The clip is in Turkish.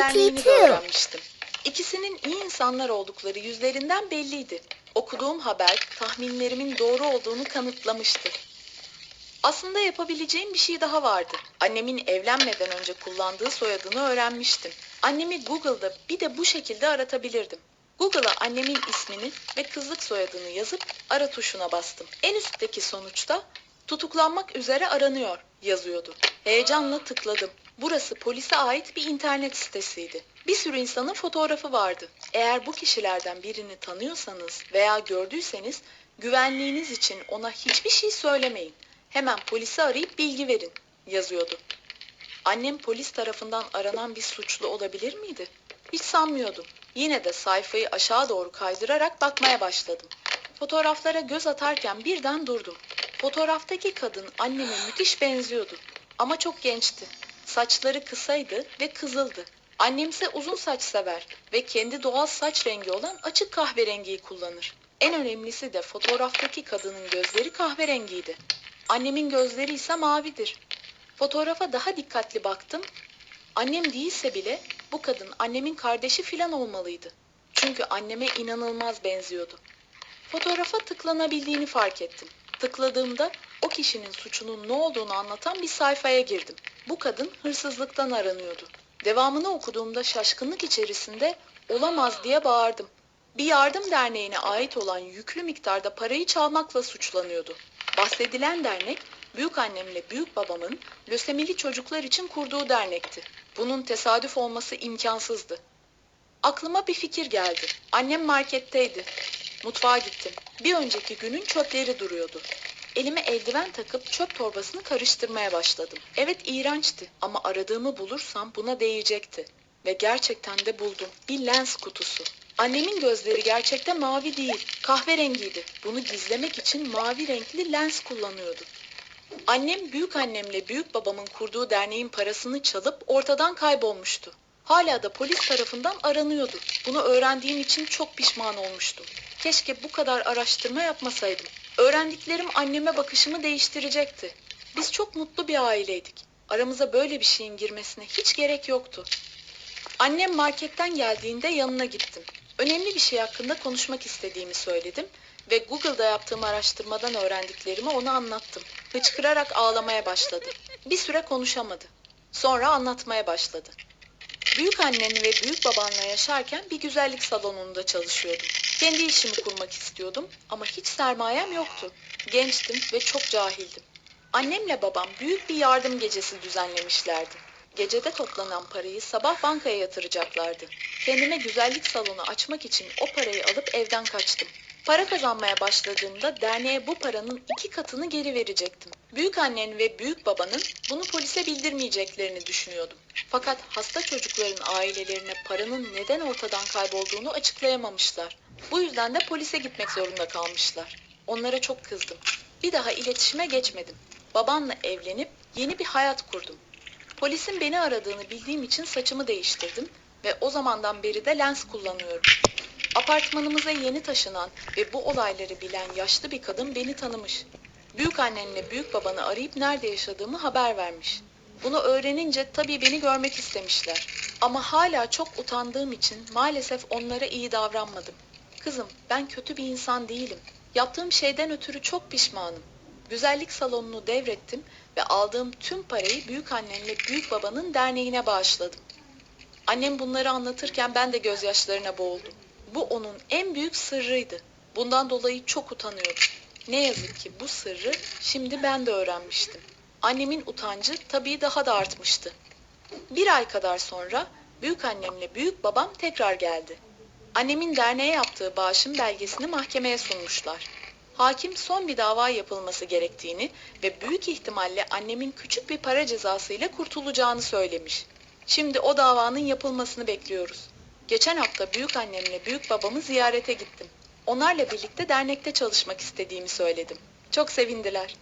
derneğini de öğrenmiştim. İkisinin iyi insanlar oldukları yüzlerinden belliydi. Okuduğum haber tahminlerimin doğru olduğunu kanıtlamıştı. Aslında yapabileceğim bir şey daha vardı. Annemin evlenmeden önce kullandığı soyadını öğrenmiştim. Annemi Google'da bir de bu şekilde aratabilirdim. Google'a annemin ismini ve kızlık soyadını yazıp ara tuşuna bastım. En üstteki sonuçta tutuklanmak üzere aranıyor yazıyordu. Heyecanla tıkladım. Burası polise ait bir internet sitesiydi. Bir sürü insanın fotoğrafı vardı. Eğer bu kişilerden birini tanıyorsanız veya gördüyseniz güvenliğiniz için ona hiçbir şey söylemeyin. Hemen polisi arayıp bilgi verin yazıyordu. Annem polis tarafından aranan bir suçlu olabilir miydi? Hiç sanmıyordum. Yine de sayfayı aşağı doğru kaydırarak bakmaya başladım. Fotoğraflara göz atarken birden durdum. Fotoğraftaki kadın anneme müthiş benziyordu. Ama çok gençti. Saçları kısaydı ve kızıldı. Annemse uzun saç sever ve kendi doğal saç rengi olan açık kahverengiyi kullanır. En önemlisi de fotoğraftaki kadının gözleri kahverengiydi. Annemin gözleri ise mavidir. Fotoğrafa daha dikkatli baktım. Annem değilse bile bu kadın annemin kardeşi filan olmalıydı. Çünkü anneme inanılmaz benziyordu. Fotoğrafa tıklanabildiğini fark ettim. Tıkladığımda o kişinin suçunun ne olduğunu anlatan bir sayfaya girdim. Bu kadın hırsızlıktan aranıyordu. Devamını okuduğumda şaşkınlık içerisinde olamaz diye bağırdım. Bir yardım derneğine ait olan yüklü miktarda parayı çalmakla suçlanıyordu. Bahsedilen dernek büyük annemle büyük babamın lösemili çocuklar için kurduğu dernekti. Bunun tesadüf olması imkansızdı. Aklıma bir fikir geldi. Annem marketteydi. Mutfağa gittim. Bir önceki günün çöpleri duruyordu. Elime eldiven takıp çöp torbasını karıştırmaya başladım. Evet iğrençti ama aradığımı bulursam buna değecekti. Ve gerçekten de buldum. Bir lens kutusu. Annemin gözleri gerçekten mavi değil, kahverengiydi. Bunu gizlemek için mavi renkli lens kullanıyordu. Annem büyük annemle büyük babamın kurduğu derneğin parasını çalıp ortadan kaybolmuştu. Hala da polis tarafından aranıyordu. Bunu öğrendiğim için çok pişman olmuştum. Keşke bu kadar araştırma yapmasaydım. Öğrendiklerim anneme bakışımı değiştirecekti. Biz çok mutlu bir aileydik. Aramıza böyle bir şeyin girmesine hiç gerek yoktu. Annem marketten geldiğinde yanına gittim. Önemli bir şey hakkında konuşmak istediğimi söyledim ve Google'da yaptığım araştırmadan öğrendiklerimi ona anlattım. Hıçkırarak ağlamaya başladı. Bir süre konuşamadı. Sonra anlatmaya başladı. Büyük annen ve büyük babanla yaşarken bir güzellik salonunda çalışıyordum. Kendi işimi kurmak istiyordum ama hiç sermayem yoktu. Gençtim ve çok cahildim. Annemle babam büyük bir yardım gecesi düzenlemişlerdi. Gecede toplanan parayı sabah bankaya yatıracaklardı. Kendime güzellik salonu açmak için o parayı alıp evden kaçtım. Para kazanmaya başladığımda derneğe bu paranın iki katını geri verecektim. Büyük annen ve büyük babanın bunu polise bildirmeyeceklerini düşünüyordum. Fakat hasta çocukların ailelerine paranın neden ortadan kaybolduğunu açıklayamamışlar. Bu yüzden de polise gitmek zorunda kalmışlar. Onlara çok kızdım. Bir daha iletişime geçmedim. Babamla evlenip yeni bir hayat kurdum. Polisin beni aradığını bildiğim için saçımı değiştirdim ve o zamandan beri de lens kullanıyorum. Apartmanımıza yeni taşınan ve bu olayları bilen yaşlı bir kadın beni tanımış. Büyük annenle büyük babanı arayıp nerede yaşadığımı haber vermiş. Bunu öğrenince tabii beni görmek istemişler. Ama hala çok utandığım için maalesef onlara iyi davranmadım. Kızım, ben kötü bir insan değilim. Yaptığım şeyden ötürü çok pişmanım. Güzellik salonunu devrettim ve aldığım tüm parayı büyük annenle büyük babanın derneğine bağışladım. Annem bunları anlatırken ben de gözyaşlarına boğuldum. Bu onun en büyük sırrıydı. Bundan dolayı çok utanıyordum. Ne yazık ki bu sırrı şimdi ben de öğrenmiştim. Annemin utancı tabii daha da artmıştı. Bir ay kadar sonra büyük annemle büyük babam tekrar geldi. Annemin derneğe yaptığı bağışın belgesini mahkemeye sunmuşlar. Hakim son bir dava yapılması gerektiğini ve büyük ihtimalle annemin küçük bir para cezası ile kurtulacağını söylemiş. Şimdi o davanın yapılmasını bekliyoruz. Geçen hafta büyük annemle büyük babamı ziyarete gittim. Onlarla birlikte dernekte çalışmak istediğimi söyledim. Çok sevindiler.